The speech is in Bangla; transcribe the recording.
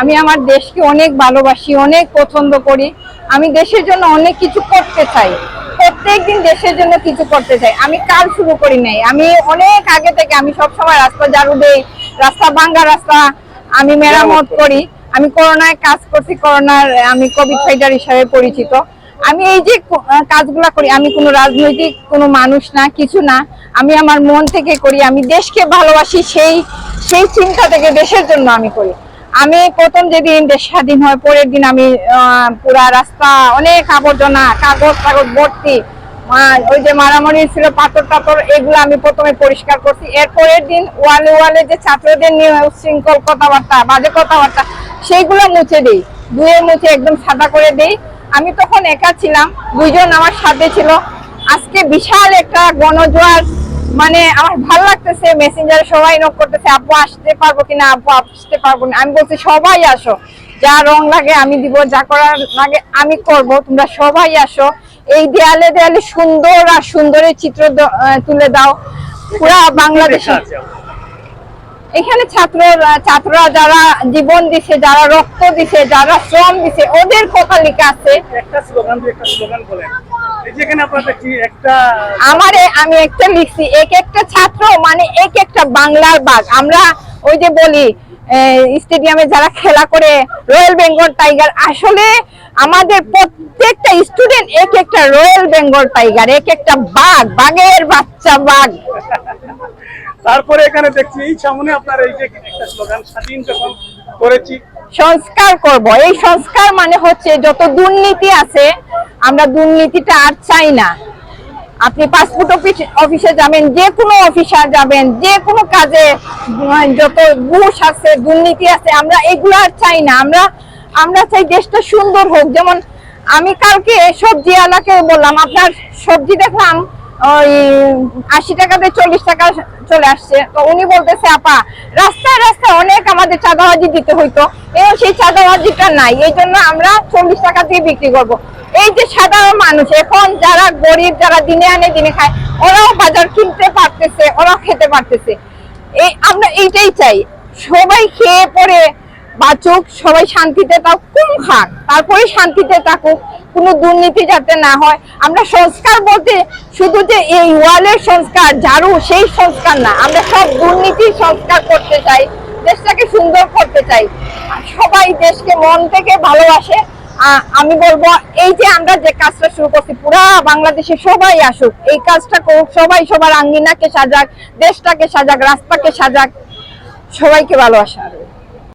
আমি আমার দেশকে অনেক ভালোবাসি অনেক পছন্দ করি। আমি দেশের জন্য অনেক কিছু করতে চাই। প্রত্যেকদিন দেশের জন্য কিছু করতে চাই। আমি কাল শুরু করি নাই। আমি অনেক আগে থেকে আমি সব সময় রাস্তা ঝাড়ু দেই রাস্তা ভাঙ্গা রাস্তা আমি মেরামত করি। আমি করোনায় কাজ করছি করোনার আমি কোভিড ফাইটার হিসাবে পরিচিত। আমি এই যে কাজগুলা করি আমি কোনো রাজনৈতিক কোনো মানুষ না কিছু না। আমি আমার মন থেকে করি আমি দেশকে ভালোবাসি সেই সেই চিন্তা থেকে দেশের জন্য আমি করি। আমি প্রথম যেদিন দেশ স্বাধীন হয়, পরের দিন আমি পুরা রাস্তা, অনেক আবর্জনা, কাগজ কাগজ ভর্তি ওই যে মারামারি ছিল, পাথর টাথর এগুলো আমি প্রথমে পরিষ্কার করছি। এর পরের দিন ওয়ালে ওয়ালে যে ছাত্রদের নিয়ে উচ্ছৃঙ্খল কথাবার্তা, বাজে কথাবার্তা, সেইগুলো মুছে দিই। ধুয়ে মুছে একদম সাদা করে দিই। আমি তখন একা ছিলাম, দুইজন আমার সাথে ছিল। আজকে বিশাল একটা গণজোয়ার মানে আমার ভালো লাগতেছে মেসেঞ্জারে সবাই নক করতেছে আব্বু আসতে পারব কিনা? আব্বু আসতে পারব না। আমি বলছি সবাই আসো। যা রং লাগে আমি দিব যা করার লাগে আমি করব তোমরা সবাই আসো। এই দেয়ালে দেয়ালে সুন্দর আর সুন্দরের চিত্র তুলে দাও। পুরা বাংলাদেশে এখানে ছাত্র ছাত্ররা যারা জীবন দিছে যারা রক্ত দিছে যারা শ্রম দিছে ওদের কথা লেখা আছে। একটা স্লোগান একটা স্লোগান বলেন। আমারে আমি একটা লিখছি এক একটা ছাত্র মানে এক একটা বাংলার বাঘ। আমরা ওই যে বলি স্টেডিয়ামে যারা খেলা করে রয়্যাল বেঙ্গল টাইগার আসলে আমাদের প্রত্যেকটা স্টুডেন্ট এক একটা রয়্যাল বেঙ্গল টাইগার এক একটা বাঘ বাঘের বাচ্চা বাঘ। তারপরে এখানে দেখছি, এই সামনে আপনার এই যে একটা স্লোগান, স্বাধীন যখন করেছি। সংস্কার করব। এই সংস্কার মানে হচ্ছে যত দুর্নীতি আছে, আমরা দুর্নীতিটা আর চাই না। আপনি পাসপোর্ট অফিস অফিসে যাবেন, যে কোনো অফিসার যাবেন, যে কোনো কাজে যত ঘুষ আছে, দুর্নীতি আছে, আমরা এগুলো আর চাই না। আমরা আমরা চাই দেশটা সুন্দর হোক। যেমন আমি কালকে সবজি আলাকে বললাম, আপনার সবজি দেখলাম ওই আশি টাকাতে চল্লিশ টাকা চলে আসছে। তো উনি বলতেছে, আপা, রাস্তায় রাস্তায় অনেক আমাদের চাঁদাবাজি দিতে হইতো। এবং সেই চাঁদাবাজিটা নাই। এই জন্য আমরা চল্লিশ টাকা দিয়ে বিক্রি করব। এই যে সাধারণ মানুষ, এখন যারা গরিব, যারা দিনে আনে দিনে খায়, ওরাও বাজার কিনতে পারতেছে, ওরাও খেতে পারতেছে। এই আমরা এইটাই চাই। সবাই খেয়ে পরে বাঁচুক, সবাই শান্তিতে তাও কম খাক তারপরে শান্তিতে থাকুক। কোনো দুর্নীতি যাতে না হয়। আমরা সংস্কার বলতে শুধু যে এই ওয়ালের সংস্কার, ঝাড়ু, সেই সংস্কার না। আমরা সব দুর্নীতি সংস্কার করতে চাই, দেশটাকে সুন্দর করতে চাই। সবাই দেশকে মন থেকে ভালোবাসে। আমি বলব, এই যে আমরা যে কাজটা শুরু করছি, পুরা বাংলাদেশে সবাই আসুক। এই কাজটা করুক, সবাই সবার আঙ্গিনাকে সাজাক, দেশটাকে সাজাক, রাস্তাকে সাজাক, সবাইকে ভালোবাসা